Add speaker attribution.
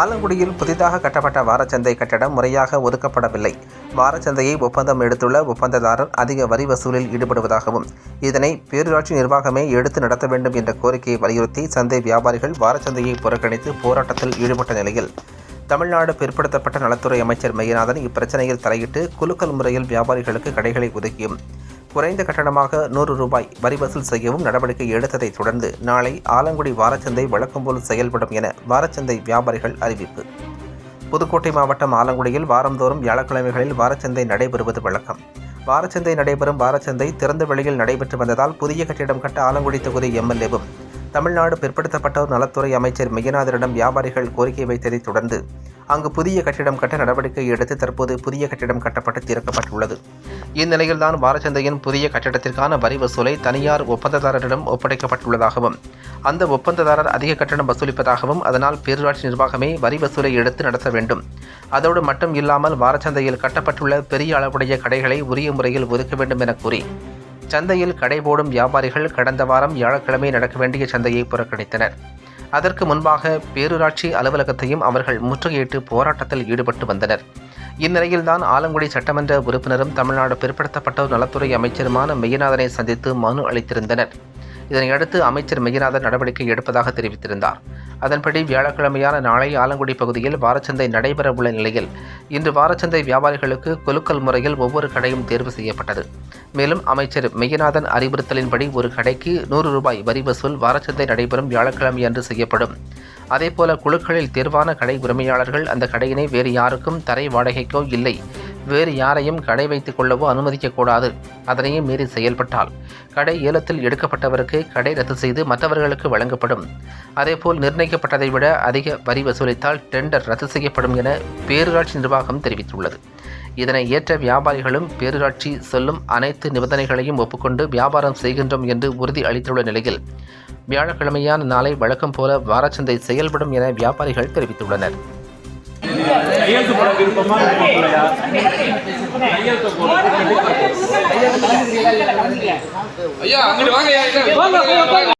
Speaker 1: ஆலங்குடியில் புதிதாக கட்டப்பட்ட வாரச்சந்தை கட்டடம் முறையாக ஒதுக்கப்படவில்லை. வாரச்சந்தையை ஒப்பந்தம் எடுத்துள்ள ஒப்பந்ததாரர் அதிக வரி வசூலில் ஈடுபடுவதாகவும் இதனை பேரூராட்சி நிர்வாகமே எடுத்து நடத்த வேண்டும் என்ற கோரிக்கையை வலியுறுத்தி சந்தை வியாபாரிகள் வாரச்சந்தையை புறக்கணித்து போராட்டத்தில் ஈடுபட்ட நிலையில் தமிழ்நாடு பிற்படுத்தப்பட்ட நலத்துறை அமைச்சர் மெய்யநாதன் இப்பிரச்சனையில் தலையிட்டு குலுக்கல் முறையில் வியாபாரிகளுக்கு கடைகளை ஒதுக்கியும் குறைந்த கட்டணமாக நூறு ரூபாய் வரி வசூல் செய்யவும் நடவடிக்கை எடுத்ததைத் தொடர்ந்து நாளை ஆலங்குடி வாரச்சந்தை வழக்கம்போல் செயல்படும் என வாரச்சந்தை வியாபாரிகள் அறிவிப்பு. புதுக்கோட்டை மாவட்டம் ஆலங்குடியில் வாரந்தோறும் வியாழக்கிழமைகளில் வாரச்சந்தை நடைபெறுவது வழக்கம். வாரச்சந்தை நடைபெறும் வாரச்சந்தை திறந்த வெளியில் நடைபெற்று வந்ததால் புதிய கட்டிடம் கட்ட ஆலங்குடி தொகுதி எம்எல்ஏவும் தமிழ்நாடு பிற்படுத்தப்பட்டோர் நலத்துறை அமைச்சர் மெய்யநாதரிடம் வியாபாரிகள் கோரிக்கை வைத்ததைத் தொடர்ந்து அங்கு புதிய கட்டிடம் கட்ட நடவடிக்கை எடுத்து தற்போது புதிய கட்டிடம் கட்டப்பட்டு திறக்கப்பட்டுள்ளது. இந்நிலையில்தான் வாரச்சந்தையின் புதிய கட்டிடத்திற்கான வரி வசூலை தனியார் ஒப்பந்ததாரரிடம் ஒப்படைக்கப்பட்டுள்ளதாகவும் அந்த ஒப்பந்ததாரர் அதிக கட்டணம் வசூலிப்பதாகவும் அதனால் பேரூராட்சி நிர்வாகமே வரி வசூலை எடுத்து நடத்த வேண்டும். அதோடு மட்டும் இல்லாமல் வாரச்சந்தையில் கட்டப்பட்டுள்ள பெரிய அளவுடைய கடைகளை உரிய முறையில் ஒதுக்க வேண்டும் என கூறி சந்தையில் கடை போடும் வியாபாரிகள் கடந்த வாரம் வியாழக்கிழமை நடக்க வேண்டிய சந்தையை புறக்கணித்தனர். அதற்கு முன்பாக பேரூராட்சி அலுவலகத்தையும் அவர்கள் முற்றுகையிட்டு போராட்டத்தில் ஈடுபட்டு வந்தனர். இந்நிலையில்தான் ஆலங்குடி சட்டமன்ற உறுப்பினரும் தமிழ்நாடு பிற்படுத்தப்பட்டோர் நலத்துறை அமைச்சருமான மெய்யநாதனை சந்தித்து மனு அளித்திருந்தனர். இதனையடுத்து அமைச்சர் மெய்யநாதன் நடவடிக்கை எடுப்பதாக தெரிவித்திருந்தார். அதன்படி வியாழக்கிழமையான நாளை ஆலங்குடி பகுதியில் வாரச்சந்தை நடைபெறவுள்ள நிலையில் இன்று வாரச்சந்தை வியாபாரிகளுக்கு குலுக்கல் முறையில் ஒவ்வொரு கடையும் தேர்வு செய்யப்பட்டது. மேலும் அமைச்சர் மெய்யநாதன் அறிவுறுத்தலின்படி ஒரு கடைக்கு நூறு ரூபாய் வரி வசூல் வாரச்சந்தை நடைபெறும் வியாழக்கிழமை அன்று செய்யப்படும். அதேபோல குழுக்களில் தேர்வான கடை உரிமையாளர்கள் அந்த கடையினை வேறு யாருக்கும் தரை வாடகைக்கோ இல்லை. வேறு யாரையும் கடை வைத்துக் கொள்ளவோ அனுமதிக்கக்கூடாது அதனையும் மீறி செயல்பட்டால் கடை ஏலத்தில் எடுக்கப்பட்டவருக்கு கடை ரத்து செய்து மற்றவர்களுக்கு வழங்கப்படும். அதேபோல் நிர்ணயிக்கப்பட்டதை விட அதிக வரி வசூலித்தால் டெண்டர் ரத்து செய்யப்படும் என பேரூராட்சி நிர்வாகம் தெரிவித்துள்ளது. இதனை ஏற்ற வியாபாரிகளும் பேரூராட்சி சொல்லும் அனைத்து நிபந்தனைகளையும் ஒப்புக்கொண்டு வியாபாரம் செய்கின்றோம் என்று உறுதி அளித்துள்ள நிலையில் வியாழக்கிழமையான நாளை வழக்கம் போல வாரச்சந்தை செயல்படும் என வியாபாரிகள் தெரிவித்துள்ளனர்.
Speaker 2: கையெழுத்து போட விருப்பமா விருப்பம் கையெழுத்து போட
Speaker 3: ஐயா அங்கிட்டு வாங்க